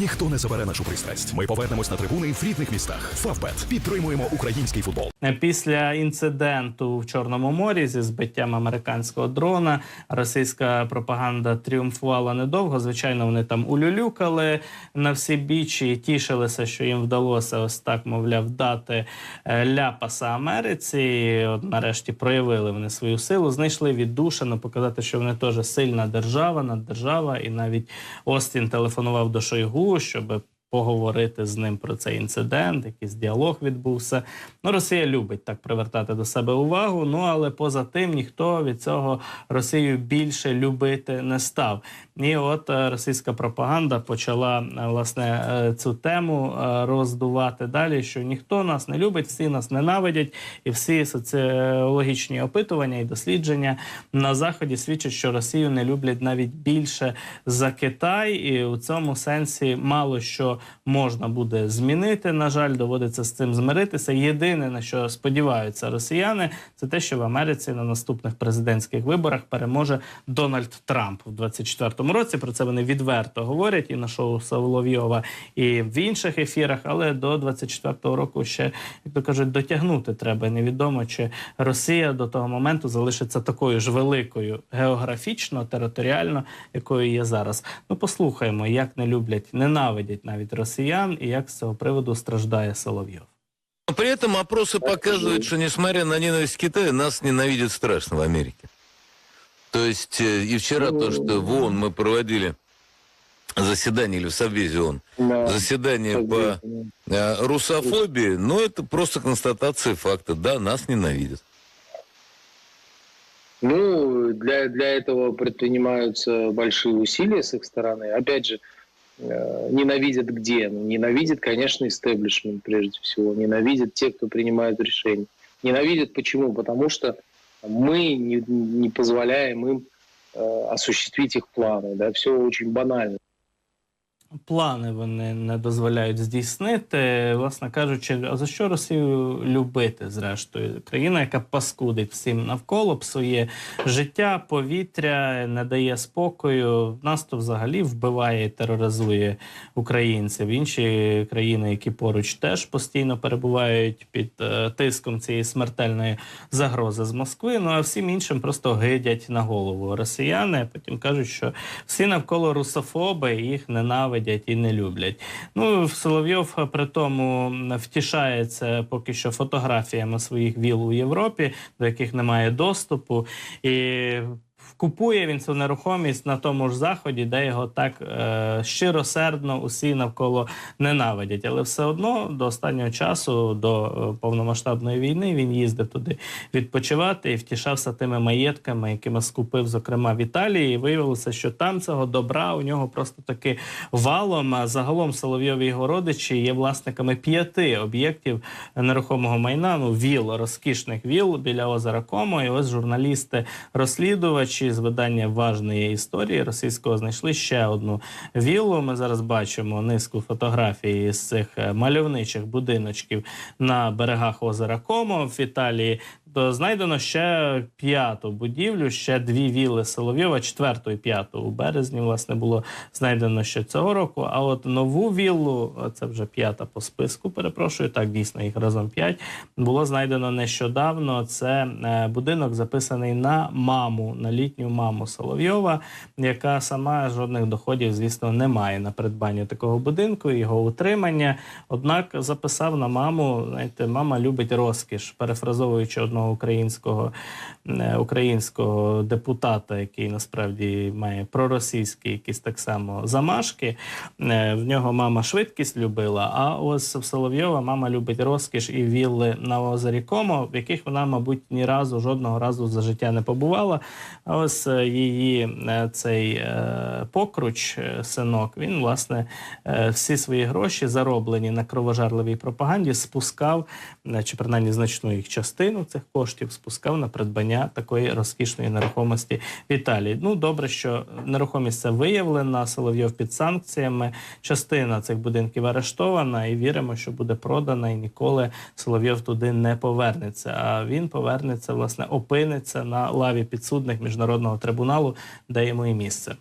Ніхто не забере нашу пристрасть. Ми повернемось на трибуни в рідних містах. Фавбет підтримуємо український футбол. Після інциденту в Чорному морі зі збиттям американського дрона російська пропаганда тріумфувала недовго. Звичайно, вони там улюлюкали на всі бічі і тішилися, що їм вдалося ось так, мовляв, дати е, ляпаса Америці. І От нарешті проявили вони свою силу, знайшли віддушину, показати, що вони теж сильна держава, наддержава, і навіть Остін телефонував до Шойгу, rūšių, bet поговорити з ним про цей інцидент, якийсь діалог відбувся. Ну, Росія любить так привертати до себе увагу. Ну але поза тим ніхто від цього Росію більше любити не став. І от е, російська пропаганда почала е, власне е, цю тему роздувати далі. Що ніхто нас не любить, всі нас ненавидять, і всі соціологічні опитування і дослідження на заході свідчать, що Росію не люблять навіть більше за Китай, і у цьому сенсі мало що можна буде змінити. На жаль, доводиться з цим змиритися. Єдине на що сподіваються росіяни, це те, що в Америці на наступних президентських виборах переможе Дональд Трамп в 24-му році. Про це вони відверто говорять і на шоу Соловйова, і в інших ефірах. Але до 24-го року ще як то кажуть, дотягнути треба. Невідомо чи Росія до того моменту залишиться такою ж великою географічно, територіально, якою є зараз. Ну послухаємо, як не люблять, ненавидять навіть росіян, і як з цього приводу страждає Соловйов. Но при этом опросы показывают, что несмотря на ненависть Китая, нас ненавидят страшно в Америке. То есть э, и вчера то, что в ООН мы проводили заседание, или в Совбезе ООН, Да. заседание по э, русофобии, ну это просто констатация факта. Да, нас ненавидят. Ну, для, для этого предпринимаются большие усилия с их стороны. Опять же, э, ненавидят где? Ну, ненавидят, конечно, истеблишмент прежде всего. Ненавидят те, кто принимает решения. Ненавидят почему? Потому что мы не, не позволяем им э, осуществить их планы. Да? Все очень банально. Плани вони не дозволяють здійснити. Власне кажучи, а за що Росію любити? Зрештою, країна, яка паскудить всім навколо, псує життя, повітря, не дає спокою. Нас то взагалі вбиває і тероризує українців. Інші країни, які поруч теж постійно перебувають під е, тиском цієї смертельної загрози з Москви. Ну а всім іншим просто гидять на голову росіяни. Потім кажуть, що всі навколо русофоби їх ненавидять і не люблять. Ну Соловйов е, при тому втішається поки що фотографіями своїх віл у Європі, до яких немає доступу. І Купує він цю нерухомість на тому ж заході, де його так е, щиросердно усі навколо ненавидять. Але все одно до останнього часу, до е, повномасштабної війни, він їздив туди відпочивати і втішався тими маєтками, якими скупив, зокрема в Італії. І виявилося, що там цього добра у нього просто таки валом. А загалом Соловйові його родичі є власниками п'яти об'єктів нерухомого майна. Ну віл, розкішних віл біля озера Комо. І ось журналісти розслідувачі з видання важної історії російського знайшли ще одну віллу. Ми зараз бачимо низку фотографій з цих е, мальовничих будиночків на берегах озера Комо в Італії. То знайдено ще п'яту будівлю, ще дві вілли Соловйова, четверту і п'яту у березні. Власне було знайдено ще цього року. А от нову віллу, це вже п'ята по списку. Перепрошую, так дійсно їх разом п'ять. Було знайдено нещодавно. Це е, будинок записаний на маму, на літню маму Соловйова, яка сама жодних доходів, звісно, не має на придбання такого будинку, його утримання. Однак записав на маму. Знаєте, мама любить розкіш, перефразовуючи одного українського е, українського депутата, який насправді має проросійські якісь так само замашки. Е, В нього мама швидкість любила. А ось в Соловйова мама любить розкіш і вілли на озері Комо, в яких вона, мабуть, ні разу жодного разу за життя не побувала. А ось е, її цей покруч, синок, він власне всі свої гроші, зароблені на кровожарливій пропаганді, спускав, чи принаймні значну їх частину цих коштів спускав на придбання такої розкішної нерухомості в Італії. Ну добре, що нерухомість це виявлена, Соловйов під санкціями. Частина цих будинків арештована, і віримо, що буде продана, і ніколи Соловйов туди не повернеться. А він повернеться, власне, опиниться на лаві підсудних міжнародного трибуналу, де йому і місце.